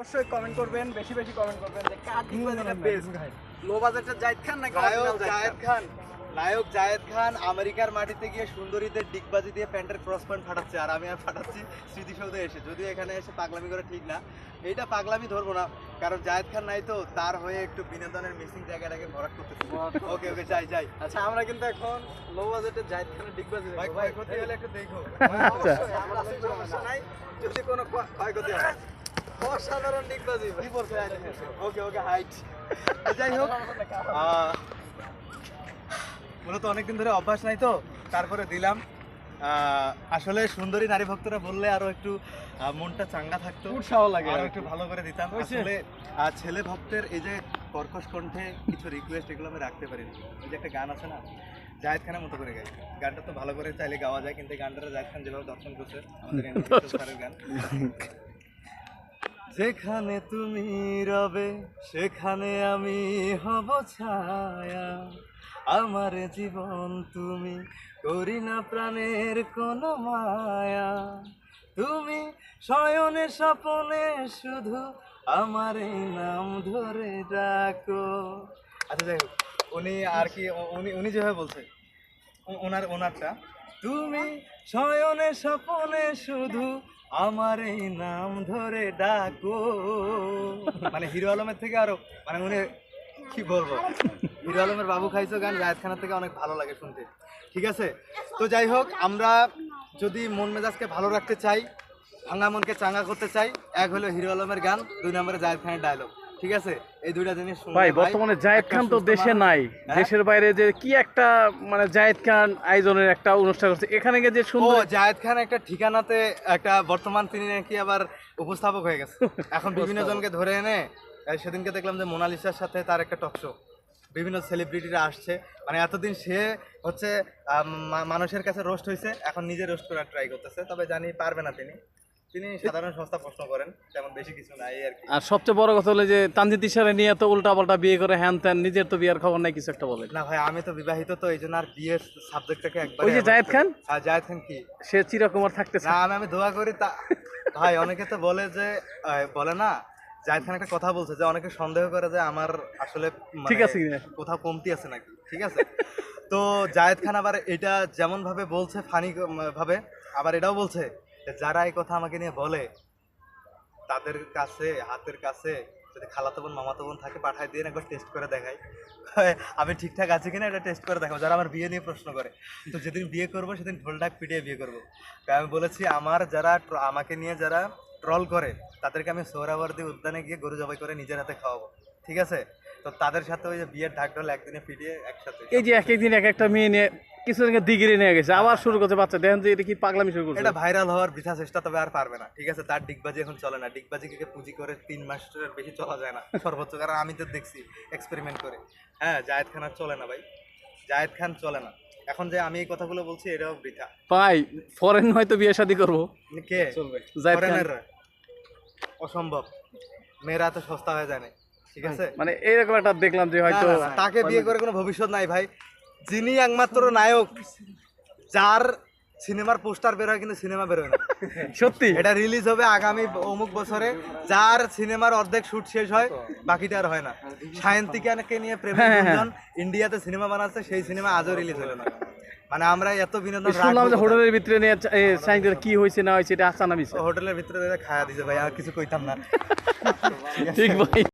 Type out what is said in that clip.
অবশ্যই কমেন্ট করবেন বেশি বেশি কমেন্ট করবেন যে কার ডিগবাজিটা বেস্ট লো বাজেটের জাহিদ খান নাকি নায়ক জায়েদ খান। নায়ক জায়েদ খান আমেরিকার মাটিতে গিয়ে সুন্দরীদের ডিগবাজি দিয়ে প্যান্টের ক্রস পয়েন্ট ফাটাচ্ছে আর আমি আর ফাটাচ্ছি স্মৃতিসৌধে এসে। যদিও এখানে এসে পাগলামি করে ঠিক না। এইটা পাগলামি ধরবো না কারণ জায়েদ খান নাই তো তার হয়ে একটু বিনোদনের মিসিং জায়গাটাকে ভরাট করতেছি। ওকে ওকে যাই যাই। আচ্ছা আমরা কিন্তু এখন লো বাজেটের জাহিদ খানের ডিগবাজি ভাই ক্ষয়ক্ষতি হলে একটু দেখো। আমার সমস্যা নাই। যদি কোনো ক্ষয়ক্ষতি হয়। অসাধারণ ডিগবাজি ওকে ওকে হাইট যাই হোক আহ, মূলত অনেকদিন ধরে অভ্যাস নাই তো তারপরে দিলাম। আহ, আসলে সুন্দরী নারী ভক্তরা বললে আরও একটু মনটা চাঙ্গা থাকতো। উৎসাহ লাগে আরও একটু ভালো করে দিতাম? আসলে ছেলে ভক্তের এই যে কর্কশ কণ্ঠে কিছু রিকোয়েস্ট এগুলো আমি রাখতে পারিনি। এই যে একটা গান আছে না জাহেদ খানের মতো করে গাই। গানটা তো ভালো করে চাইলে গাওয়া যায় কিন্তু এই গানটা জাহেদ খান যেভাবে দর্শন করছে আমাদের গান। যেখানে তুমি রবে, সেখানে আমি হব ছায়া। আমার জীবন তুমি করি না প্রাণের কোনো মায়া। তুমি শয়নে স্বপনে শুধু আমার এই নাম ধরে ডাকো। আচ্ছা হোক উনি আর কি উনি উনি যেভাবে বলছে ওনার ওনারটা তুমি শয়নে স্বপনে শুধু আমার এই নাম ধরে ডাকো। মানে হিরো আলমের থেকে আরও মানে উনি, কি বলব? হিরো আলমের বাবু খাইছো গান জায়েদ খানের থেকে অনেক ভালো লাগে শুনতে। ঠিক আছে? তো যাই হোক, আমরা যদি মন মেজাজকে ভালো রাখতে চাই, ভাঙা মনকে চাঙ্গা করতে চাই, এক হলো হিরো আলমের গান, দুই নম্বরে জায়েদ খানের ডায়লগ ঠিক আছে? এই দুইটা জিনিস ভাই বর্তমানে জায়েদ খান তো দেশে নাই। হ্যাঁ? দেশের বাইরে যে কি একটা মানে জায়েদ খান আয়োজনের একটা অনুষ্ঠান করছে। এখানে গিয়ে যে সুন্দর জায়েদ খান একটা ঠিকানাতে একটা বর্তমান তিনি নাকি আবার উপস্থাপক হয়ে গেছে। এখন বিভিন্ন জনকে ধরে এনে সেদিনকে দেখলাম যে মোনালিসার সাথে তার একটা টক শো বিভিন্ন সেলিব্রিটিরা আসছে। মানে এতদিন সে হচ্ছে মানুষের কাছে রোস্ট হয়েছে এখন নিজে রোস্ট করার ট্রাই করতেছে। তবে জানি পারবে না তিনি। তিনি সাধারণ সংস্থা প্রশ্ন করেন তেমন বেশি কিছু নাই আর কি। আর সবচেয়ে বড় কথা হলো যে তানজিদ ইশারে নিয়ে তো উল্টা পাল্টা বিয়ে করে হ্যান ত্যান নিজের তো বিয়ের খবর নাই কিছু একটা বলে। না ভাই আমি তো বিবাহিত তো এই জন্য আর বিয়ের সাবজেক্টটাকে একবার ওই যে জায়েদ খান? হ্যাঁ জায়েদ খান কি? সে চিরকুমার থাকতেছে। না আমি আমি দোয়া করি তা ভাই অনেকে তো বলে যে বলে না জাহিদ খান একটা কথা বলছে যে অনেকে সন্দেহ করে যে আমার আসলে মানে ঠিক আছে কোথাও কমতি আছে নাকি ঠিক আছে? তো জায়েদ খান আবার এটা যেমন ভাবে বলছে ফানি ভাবে আবার এটাও বলছে যারা এই কথা আমাকে নিয়ে বলে, তাদের কাছে, হাতের কাছে যদি খালাতো বোন, মামাতো বোন থাকে, পাঠায় দিয়ে একবার টেস্ট করে দেখাই। আমি ঠিকঠাক আছে কিনা এটা টেস্ট করে দেখাবো যারা আমার বিয়ে নিয়ে প্রশ্ন করে। তো যেদিন বিয়ে করব, সেদিন ঢোলঢাক পিটিয়ে বিয়ে করব। আমি বলেছি, আমার যারা আমাকে নিয়ে যারা ট্রল করে, তাদেরকে আমি সোহরাবর্দী উদ্যানে গিয়ে গরু জবাই করে নিজের হাতে খাওয়াবো। ঠিক আছে? তো তাদের সাথে ওই যে বিয়ের ঢাক ঢোল একদিনে পিটিয়ে একসাথে এই যে এক একদিন এক একটা মেয়ে নিয়ে কিছুদিন দিগিরি নিয়ে গেছে আবার শুরু করছে বাচ্চা। দেখেন যে এটা কি পাগলামি শুরু করছে। এটা ভাইরাল হওয়ার বৃথা চেষ্টা তবে আর পারবে না। ঠিক আছে তার ডিগবাজি এখন চলে না। ডিগবাজিকে পুঁজি করে তিন মাসের বেশি চলা যায় না। সর্বোচ্চ কারণ আমি তো দেখছি এক্সপেরিমেন্ট করে। হ্যাঁ জায়েদ খান আর চলে না ভাই। জায়েদ খান চলে না। এখন যে আমি এই কথাগুলো বলছি এটাও বৃথা। ভাই ফরেন হয়তো বিয়ে শাদী করব। কে? চলবে। জায়েদ খান। অসম্ভব। মেয়েরা তো সস্তা হয়ে যায় না। ঠিক আছে? মানে এরকম একটা দেখলাম যে হয়তো তাকে বিয়ে করে কোনো ভবিষ্যৎ নাই ভাই। যিনি একমাত্র নায়ক যার সিনেমার পোস্টার বের হয় কিন্তু সিনেমা বের হয় না। সত্যি? এটা রিলিজ হবে আগামী অমুক বছরে। যার সিনেমার অর্ধেক শুট শেষ হয় বাকিটা আর হয় না। সায়ন্তিকাকে নিয়ে প্রেমের হ্যাঁ, হ্যাঁ। গুঞ্জন ইন্ডিয়াতে সিনেমা বানাচ্ছে সেই সিনেমা আজও রিলিজ হলো না। মানে আমরা এত বিনোদন শুনলাম যে হোটেলের ভিতরে নিয়ে চা- কি হয়েছে না হয়েছে এটা আসানা মিশে হোটেলের ভিতরে খায়া দিছে ভাই আর কিছু কইতাম না। ঠিক ভাই।